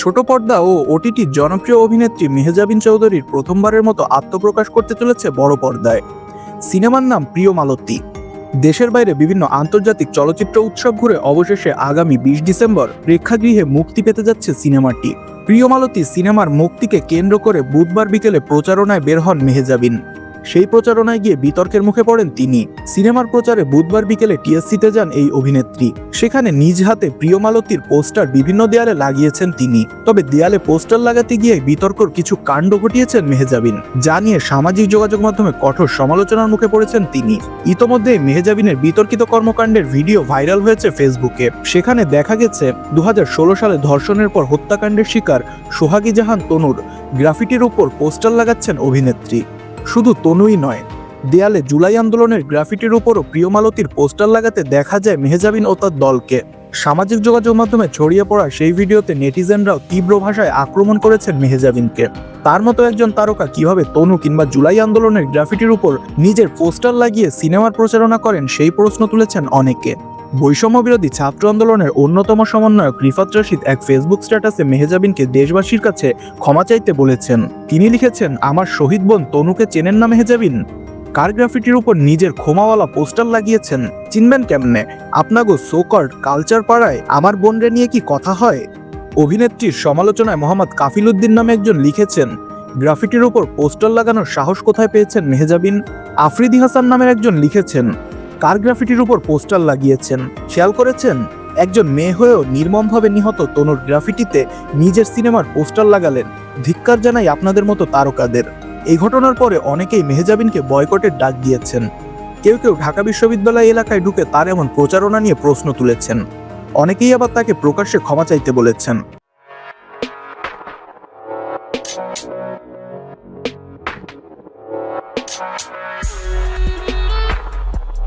ছোট পর্দা ও ওটিটির জনপ্রিয় অভিনেত্রী মেহজাবিন চৌধুরীর প্রথমবারের মতো আত্মপ্রকাশ করতে চলেছে বড় পর্দায়। সিনেমার নাম প্রিয় মালতী। দেশের বাইরে বিভিন্ন আন্তর্জাতিক চলচ্চিত্র উৎসব ঘুরে অবশেষে আগামী বিশ ডিসেম্বর প্রেক্ষাগৃহে মুক্তি পেতে যাচ্ছে সিনেমাটি। প্রিয় মালতী সিনেমার মুক্তিকে কেন্দ্র করে বুধবার বিকেলে প্রচারণায় বের হন মেহজাবিন। সেই প্রচারণায় গিয়ে বিতর্কের মুখে পড়েন তিনি। সিনেমার প্রচারে বুধবার বিকেলে টিএসসিতে যান এই অভিনেত্রী। সেখানে নিজ হাতে প্রিয় মালতীর পোস্টার বিভিন্ন দেয়ালে লাগিয়েছেন তিনি। তবে দেয়ালে পোস্টার লাগাতে গিয়ে বিতর্কর কিছু কাণ্ড ঘটিয়েছেন মেহেজাবিন, যা নিয়ে সামাজিক যোগাযোগ মাধ্যমে কঠোর সমালোচনার মুখে পড়েছেন তিনি। ইতোমধ্যে মেহেজাবিনের বিতর্কিত কর্মকাণ্ডের ভিডিও ভাইরাল হয়েছে ফেসবুকে। সেখানে দেখা গেছে দু হাজার ষোলো সালে ধর্ষণের পর হত্যাকাণ্ডের শিকার সোহাগী জাহান তনুর। গ্রাফিটির উপর পোস্টার লাগাচ্ছেন অভিনেত্রী। শুধু তনুই নয়, দেয়ালে জুলাই আন্দোলনের গ্রাফিটির উপরও প্রিয়মালতির পোস্টার লাগাতে দেখা যায় মেহজাবিন ও তার দলকে। সামাজিক যোগাযোগ মাধ্যমে ছড়িয়ে পড়া সেই ভিডিওতে নেটিজেনরাও তীব্র ভাষায় আক্রমণ করেছেন মেহজাবিনকে। তার মতো একজন তারকা কীভাবে তনু কিংবা জুলাই আন্দোলনের গ্রাফিটির উপর নিজের পোস্টার লাগিয়ে সিনেমার প্রচারণা করেন সেই প্রশ্ন তুলেছেন অনেকে। বৈষম্য বিরোধী ছাত্র আন্দোলনের অন্যতম সমন্বয়ক রিফাত রশিদ এক ফেসবুক স্ট্যাটাসে মেহেজাবিনকে দেশবাসীর কাছে ক্ষমা চাইতে বলেছেন। তিনি লিখেছেন, আমার শহীদ বোন তনুকে চেনেন না মেহেজাবিন? কার গ্রাফিটির উপর নিজের ক্ষমাওয়ালা পোস্টার লাগিয়েছেন? চিনবেন কেমনে? আপনাগো সোকর্ড কালচার পাড়ায় আমার বোনরে নিয়ে কি কথা হয়? অভিনেত্রীর সমালোচনায় মোহাম্মদ কাফিল উদ্দিন নামে একজন লিখেছেন, গ্রাফিটির উপর পোস্টার লাগানোর সাহস কোথায় পেয়েছেন মেহেজাবিন? আফ্রিদি হাসান নামের একজন লিখেছেন কার গ্রাফিটির উপর পোস্টার লাগিয়েছেন? খেয়াল করেছেন? একজন মেয়ে হয়েও নির্মমভাবে নিহত তনুর গ্রাফিটিতে নিজের সিনেমার পোস্টার লাগালেন। ধিক্কার জানাই আপনাদের মতো তারকাদের। এই ঘটনার পরে অনেকেই মেহজাবিনকে বয়কটের ডাক দিয়েছেন। কেউ কেউ ঢাকা বিশ্ববিদ্যালয় এলাকায় ঢুকে তার এমন প্রচারণা নিয়ে প্রশ্ন তুলেছেন। অনেকেই আবার তাকে প্রকাশ্যে ক্ষমা চাইতে বলেছেন।